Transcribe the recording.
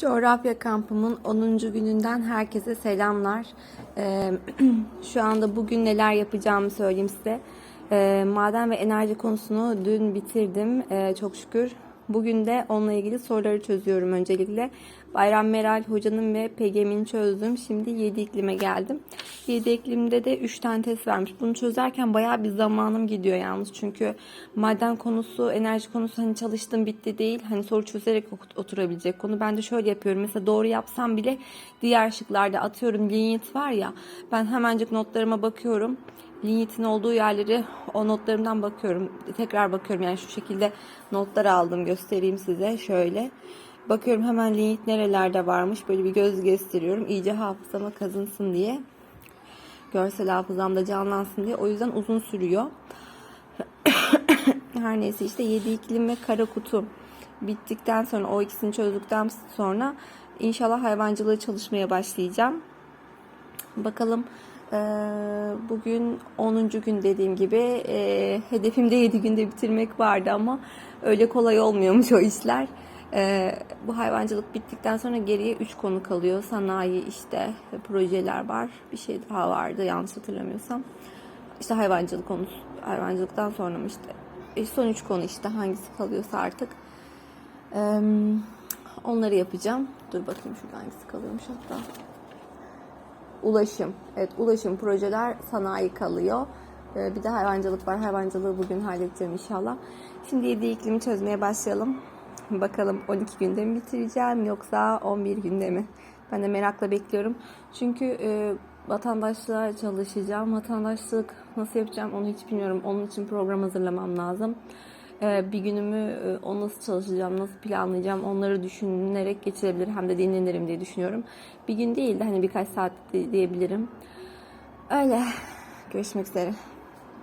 Coğrafya kampımın 10. gününden herkese selamlar. Ee, şu anda bugün neler yapacağımı söyleyeyim size. Ee, maden ve enerji konusunu dün bitirdim ee, çok şükür. Bugün de onunla ilgili soruları çözüyorum öncelikle. Bayram Meral hocanın ve PGM'ini çözdüm. Şimdi 7 iklime geldim. 7 iklimde de 3 tane test vermiş. Bunu çözerken bayağı bir zamanım gidiyor yalnız. Çünkü maden konusu, enerji konusu hani çalıştım bitti değil. Hani soru çözerek ot- oturabilecek konu. Ben de şöyle yapıyorum. Mesela doğru yapsam bile diğer şıklarda atıyorum linyit var ya. Ben hemencik notlarıma bakıyorum. Linyitin olduğu yerleri o notlarımdan bakıyorum. Tekrar bakıyorum yani şu şekilde notlar aldım göstereyim size şöyle. Bakıyorum hemen linyit nerelerde varmış böyle bir göz gösteriyorum. İyice hafızama kazınsın diye. Görsel hafızamda canlansın diye. O yüzden uzun sürüyor. Her neyse işte 7 iklim ve kara kutu bittikten sonra o ikisini çözdükten sonra inşallah hayvancılığı çalışmaya başlayacağım. Bakalım bugün 10. gün dediğim gibi eee, hedefimde 7 günde bitirmek vardı ama öyle kolay olmuyormuş o işler. Eee, bu hayvancılık bittikten sonra geriye 3 konu kalıyor. Sanayi işte projeler var. Bir şey daha vardı yanlış hatırlamıyorsam. İşte hayvancılık konusu. Hayvancılıktan sonra işte. E, son 3 konu işte hangisi kalıyorsa artık. Eee, onları yapacağım. Dur bakayım şurada hangisi kalıyormuş hatta. Ulaşım. Evet ulaşım projeler sanayi kalıyor. Ee, bir de hayvancılık var. Hayvancılığı bugün halledeceğim inşallah. Şimdi 7 iklimi çözmeye başlayalım. Bakalım 12 günde mi bitireceğim yoksa 11 günde mi? Ben de merakla bekliyorum. Çünkü e, vatandaşlığa çalışacağım. Vatandaşlık nasıl yapacağım onu hiç bilmiyorum. Onun için program hazırlamam lazım. Ee, bir günümü e, o nasıl çalışacağım, nasıl planlayacağım onları düşünerek geçirebilir hem de dinlenirim diye düşünüyorum. Bir gün değil de hani birkaç saat di- diyebilirim. Öyle. Görüşmek üzere.